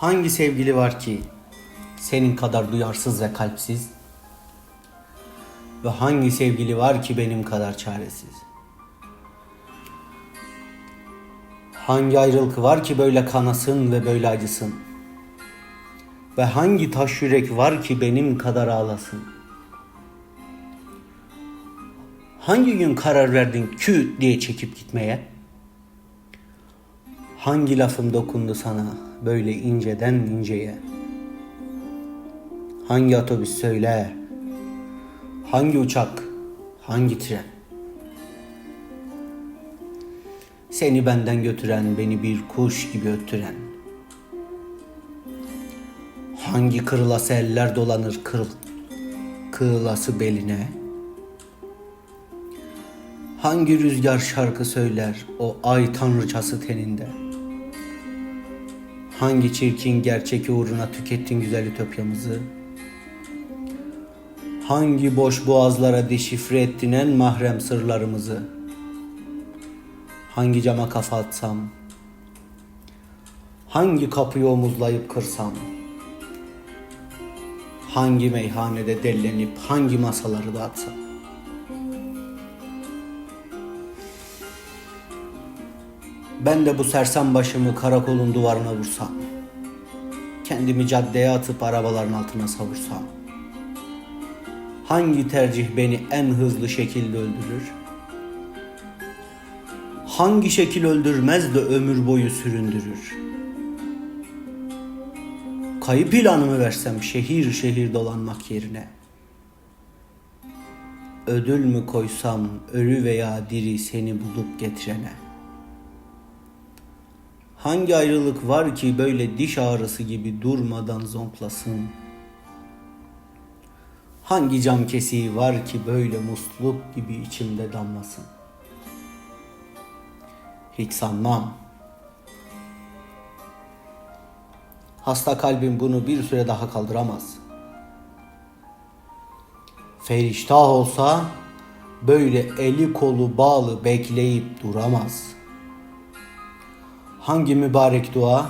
Hangi sevgili var ki senin kadar duyarsız ve kalpsiz? Ve hangi sevgili var ki benim kadar çaresiz? Hangi ayrılık var ki böyle kanasın ve böyle acısın? Ve hangi taş yürek var ki benim kadar ağlasın? Hangi gün karar verdin kü diye çekip gitmeye? Hangi lafım dokundu sana böyle inceden inceye? Hangi otobüs söyle? Hangi uçak? Hangi tren? Seni benden götüren, beni bir kuş gibi öttüren. Hangi kırılası eller dolanır kırıl, kığılası beline? Hangi rüzgar şarkı söyler o ay tanrıçası teninde? Hangi çirkin gerçek uğruna tükettin güzel ütopyamızı? Hangi boş boğazlara deşifre ettin en mahrem sırlarımızı? Hangi cama kafa atsam? Hangi kapıyı omuzlayıp kırsam? Hangi meyhanede dellenip hangi masaları dağıtsam? Ben de bu sersem başımı karakolun duvarına vursam. Kendimi caddeye atıp arabaların altına savursam. Hangi tercih beni en hızlı şekilde öldürür? Hangi şekil öldürmez de ömür boyu süründürür? Kayıp ilanımı versem şehir şehir dolanmak yerine. Ödül mü koysam ölü veya diri seni bulup getirene. Hangi ayrılık var ki böyle diş ağrısı gibi durmadan zonklasın? Hangi cam kesiği var ki böyle musluk gibi içimde damlasın? Hiç sanmam. Hasta kalbim bunu bir süre daha kaldıramaz. Feriştah olsa böyle eli kolu bağlı bekleyip duramaz. Hangi mübarek dua,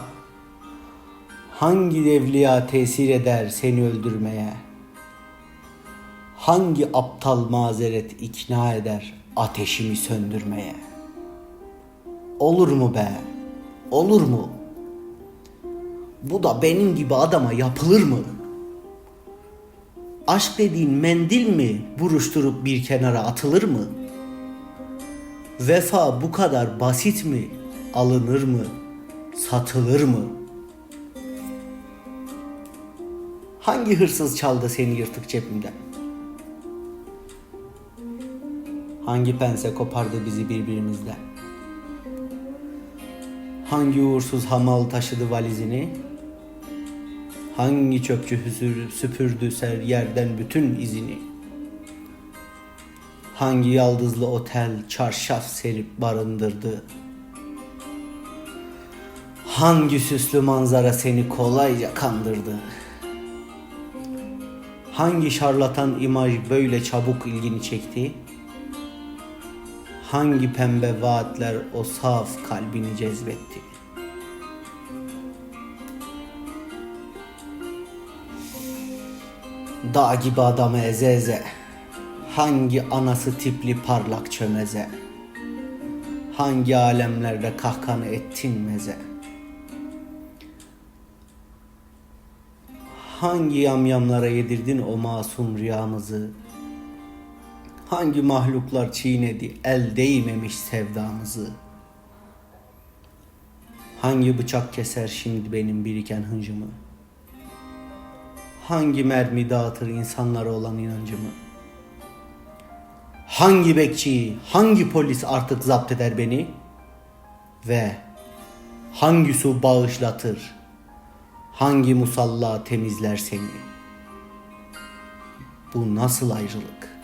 hangi evliya tesir eder seni öldürmeye? Hangi aptal mazeret ikna eder ateşimi söndürmeye? Olur mu be? Olur mu? Bu da benim gibi adama yapılır mı? Aşk dediğin mendil mi buruşturup bir kenara atılır mı? Vefa bu kadar basit mi? Alınır mı? Satılır mı? Hangi hırsız çaldı seni yırtık cebimden? Hangi pense kopardı bizi birbirimizden? Hangi uğursuz hamal taşıdı valizini? Hangi çöpçü hüsür, süpürdü ser yerden bütün izini? Hangi yaldızlı otel çarşaf serip barındırdı? Hangi süslü manzara seni kolayca kandırdı? Hangi şarlatan imaj böyle çabuk ilgini çekti? Hangi pembe vaatler o saf kalbini cezbetti? Dağ gibi adamı eze eze Hangi anası tipli parlak çömeze Hangi alemlerde kahkanı ettin meze Hangi yamyamlara yedirdin o masum rüyamızı? Hangi mahluklar çiğnedi el değmemiş sevdamızı? Hangi bıçak keser şimdi benim biriken hıncımı? Hangi mermi dağıtır insanlara olan inancımı? Hangi bekçi, hangi polis artık zapt eder beni? Ve hangi su bağışlatır Hangi musalla temizler seni Bu nasıl ayrılık